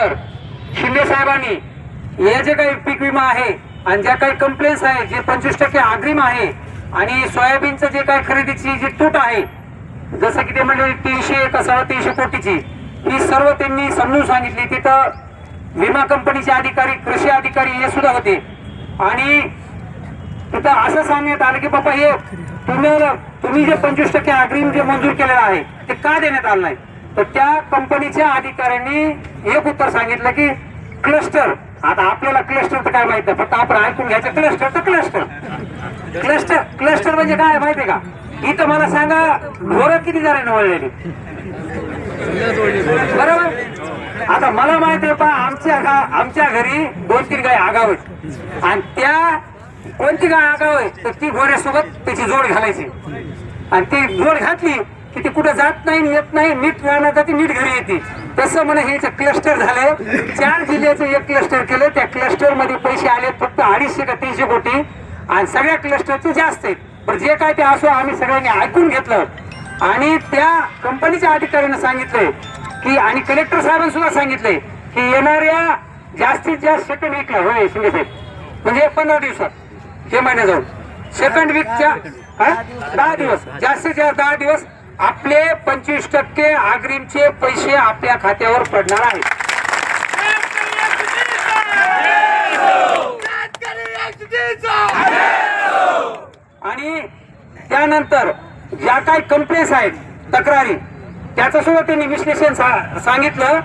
त्यानंतर शिंदे साहेबांनी हे जे काही पीक विमा आहे आणि ज्या काही कंप्लेंट्स आहे जे पंचवीस टक्के अग्रिम आहे आणि सोयाबीनचं जे काही खरेदीची जी तूट आहे जसं की ते म्हणजे तीनशे एक साडे तीनशे कोटीची ही सर्व त्यांनी समजून सांगितली. तिथं विमा कंपनीचे अधिकारी कृषी अधिकारी हे सुद्धा होते. आणि तिथं असं सांगण्यात आलं की बाबा हे तुम्ही तुम्ही जे पंचवीस टक्के अग्रिम जे मंजूर केलेलं आहे ते का देण्यात आलं नाही? तर त्या कंपनीच्या अधिकाऱ्यांनी एक उत्तर सांगितलं की क्लस्टर. आता आपल्याला क्लस्टर तर काय माहीत नाही फक्त आपण ऐकून घ्यायचं. क्लस्टर तर क्लस्टर. क्लस्टर क्लस्टर म्हणजे काय माहितीये का? इथं मला सांगा ढोरं किती जणांनी वळलेली? बरोबर? आता मला माहीत आहे पा आमच्या गा- आमच्या घरी दोन तीन गाय आगाव आहेत. आणि त्या कोणती गाय आगाव आहे? तर ती घोड्यासोबत त्याची जोड घालायची. आणि ती जोड घातली की ती कुठं जात नाही येत नाही नीट राहणार ती नीट घरी येते. तसं म्हणे हे क्लस्टर झालंय चार जिल्ह्याचं एक क्लस्टर केलं. त्या क्लस्टरमध्ये पैसे आले फक्त अडीचशे का तीनशे कोटी. आणि सगळ्या क्लस्टरचे जास्त आहेत. पण जे काय ते असो आम्ही सगळ्यांनी ऐकून घेतलं. आणि त्या कंपनीच्या अधिकाऱ्यांना सांगितलंय की आणि कलेक्टर साहेबांनी सुद्धा सांगितलंय की येणाऱ्या जास्तीत जास्त सेकंड वीकला होय शिंदे साहेब. म्हणजे पंधरा दिवसात हे महिन्या जाऊन सेकंड वीकच्या हा? दहा दिवस. जास्तीत जास्त दहा दिवस आपले पंचवीस टक्के अग्रिमचे पैसे आपल्या खात्यावर पडणार आहेत. आणि त्यानंतर ज्या काही कंप्लेंट्स आहेत तक्रारी त्याचं सुद्धा त्यांनी विश्लेषण सा- सांगितलं.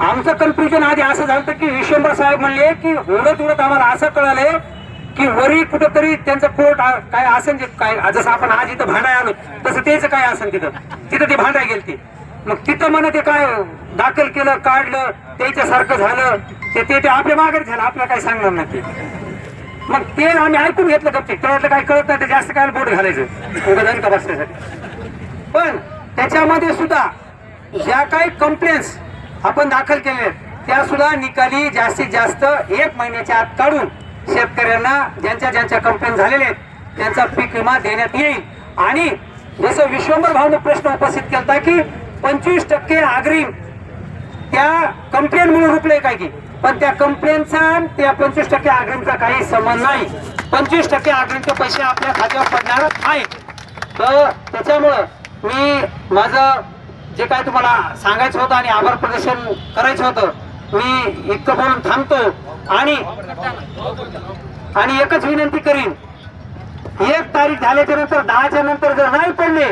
आमचं कन्फ्युजन आधी असं झालं की विश्वंभर साहेब म्हणले की उडत उडत आम्हाला असं कळालंय की वरी कुठंतरी त्यांचं कोर्ट काय असेल काय जसं आपण आज इथं भांडाय आलो तसं त्याचं काय असेल तिथं? तिथं ते भांडाय गेलती. मग तिथं म्हणे ते काय दाखल केलं काढलं त्याच्यासारखं झालं ते ते ते आपल्या मागे झालं आपल्याला काय सांगणार नाही ते. मग ते आम्ही ऐकून घेतलं गप्पे त्यातलं काय कळत नाही ते जास्त काय बोट घालायचं. उगाच का बसण्यासाठी. पण त्याच्यामध्ये सुद्धा ज्या काही कंप्लेन्स आपण दाखल केल्या त्या सुद्धा निकाली जास्तीत जास्त एक महिन्याच्या आत काढून शेतकऱ्यांना ज्यांच्या ज्यांच्या कंप्लेन झालेल्या आहेत त्यांचा पीक विमा देण्यात येईल. आणि जसं विश्वंभर भावनं प्रश्न उपस्थित केला की पंचवीस टक्के अग्रिम त्या कंप्लेंट म्हणून रुपले काय की? पण त्या कंप्लेनचा आणि त्या पंचवीस टक्के अग्रिमचा काही संबंध नाही. पंचवीस टक्के अग्रिमचे पैसे आपल्या खात्यावर पडणार आहेत. तर त्याच्यामुळं मी माझं जे काय तुम्हाला सांगायचं होतं आणि आभार प्रदर्शन करायचं होतं मी इतकं बोलून थांबतो आणि आणि एकच विनंती करीन. एक तारीख झाल्याच्यानंतर दहाच्या नंतर जर नाही पडले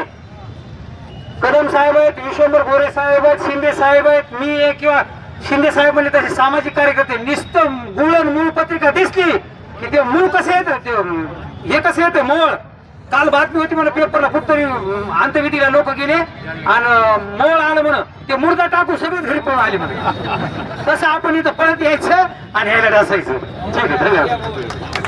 कदम साहेब आहेत विश्वंभर गोरे साहेब आहेत शिंदे साहेब आहेत मी आहे किंवा शिंदे साहेब म्हणले तसे सामाजिक कार्यकर्ते नुसतं गुळण मूळ पत्रिका दिसली की ते मूळ कसे येतं ते हे कसे येतं मोळ. काल बातमी होती म्हणून पेपरला फक्त अंतविधीला लोक गेले आणि मोळ आलं म्हण ते मुर्दा टाकू सगळेच घरी पळून आले म्हणे. तसं आपण इथं पळत यायचं आणि ह्याला डासायचं ठीक आहे धन्यवाद.